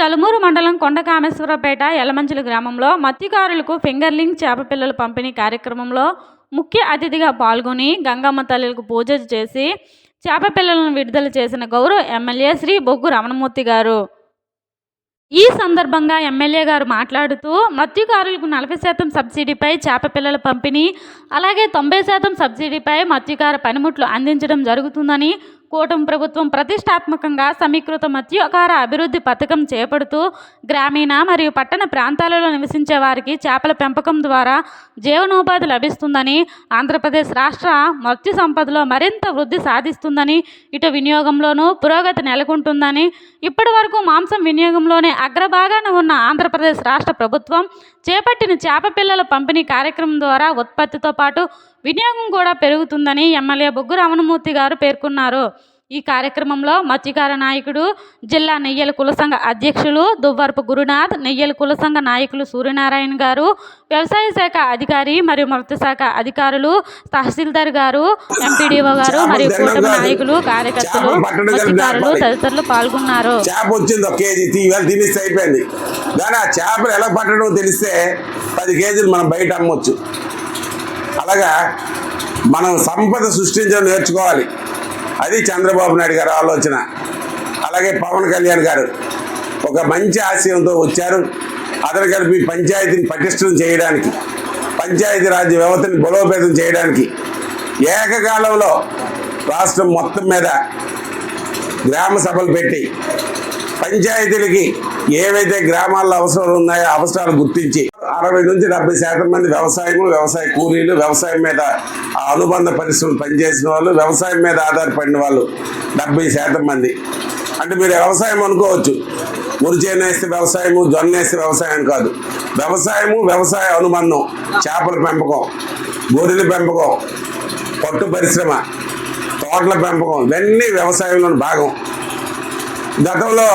జలుమూరు మండలం కొండకామేశ్వరపేట యలమంచిలి గ్రామంలో మత్స్యకారులకు ఫింగర్లింగ్ చేప పిల్లల పంపిణీ కార్యక్రమంలో ముఖ్య అతిథిగా పాల్గొని గంగమ్మ తల్లులకు పూజ చేసి చేప పిల్లలను విడుదల చేసిన గౌరవ ఎమ్మెల్యే శ్రీ బొగ్గు రమణమూర్తి గారు. ఈ సందర్భంగా ఎమ్మెల్యే గారు మాట్లాడుతూ మత్స్యకారులకు నలభై శాతం సబ్సిడీపై చేప పిల్లల పంపిణీ అలాగే తొంభై శాతం సబ్సిడీపై మత్స్యకార పనిముట్లు అందించడం జరుగుతుందని కూటమి ప్రభుత్వం ప్రతిష్టాత్మకంగా సమీకృత మత్స్యకార అభివృద్ధి పథకం చేపడుతూ గ్రామీణ మరియు పట్టణ ప్రాంతాలలో నివసించే వారికి చేపల పెంపకం ద్వారా జీవనోపాధి లభిస్తుందని ఆంధ్రప్రదేశ్ రాష్ట్ర మత్స్య సంపదలో మరింత వృద్ధి సాధిస్తుందని ఇటు వినియోగంలోనూ పురోగతి నెలకొంటుందని ఇప్పటి వరకు మాంసం వినియోగంలోనే అగ్రభాగాన ఉన్న ఆంధ్రప్రదేశ్ రాష్ట్ర ప్రభుత్వం చేపట్టిన చేప పిల్లల పంపిణీ కార్యక్రమం ద్వారా ఉత్పత్తితో పాటు వినియోగం కూడా పెరుగుతుందని ఎమ్మెల్యే బొగ్గు రమణమూర్తి గారు పేర్కొన్నారు. ఈ కార్యక్రమంలో మత్స్యకార నాయకుడు జిల్లా నెయ్యల కుల సంఘ అధ్యక్షులు దువ్వరపు గురునాథ్ నెయ్యల కుల సంఘ నాయకులు సూర్యనారాయణ గారు వ్యవసాయ శాఖ అధికారి మరియు మత్స్య శాఖ అధికారులు తహసీల్దార్ గారు ఎంపీడీఓ గారు మరియు కూటమి నాయకులు కార్యకర్తలు మత్స్యకారులు తదితరులు పాల్గొన్నారు. చేపలు ఎలా పట్టడం తెలిస్తే పది కేజీలు మనం బయట అమ్మొచ్చు. అలాగా మనం సంపద సృష్టించడం నేర్చుకోవాలి. అది చంద్రబాబు నాయుడు గారి ఆలోచన. అలాగే పవన్ కళ్యాణ్ గారు ఒక మంచి ఆశయంతో వచ్చారు. అతను కలిపి పంచాయతీని పటిష్టం చేయడానికి పంచాయతీ రాజ్య వ్యవస్థని బలోపేతం చేయడానికి ఏకకాలంలో రాష్ట్రం మొత్తం మీద గ్రామ సభలు పెట్టి పంచాయతీలకి ఏవైతే గ్రామాల్లో అవసరాలు ఉన్నాయో అవసరాలు గుర్తించి అరవై నుంచి డెబ్బై శాతం మంది వ్యవసాయము వ్యవసాయ కూలీలు వ్యవసాయం మీద ఆ అనుబంధ పరిశ్రమలు పనిచేసిన వాళ్ళు వ్యవసాయం మీద ఆధారపడిన వాళ్ళు డెబ్బై శాతం మంది. అంటే మీరు వ్యవసాయం అనుకోవచ్చు. మురిచేను వేస్తే వ్యవసాయము జొన్న వేస్తే వ్యవసాయం కాదు. వ్యవసాయము వ్యవసాయ అనుబంధం చేపల పెంపకం గొర్రెల పెంపకం పట్టు పరిశ్రమ తోటల పెంపకం ఇవన్నీ వ్యవసాయంలోని భాగం. గతంలో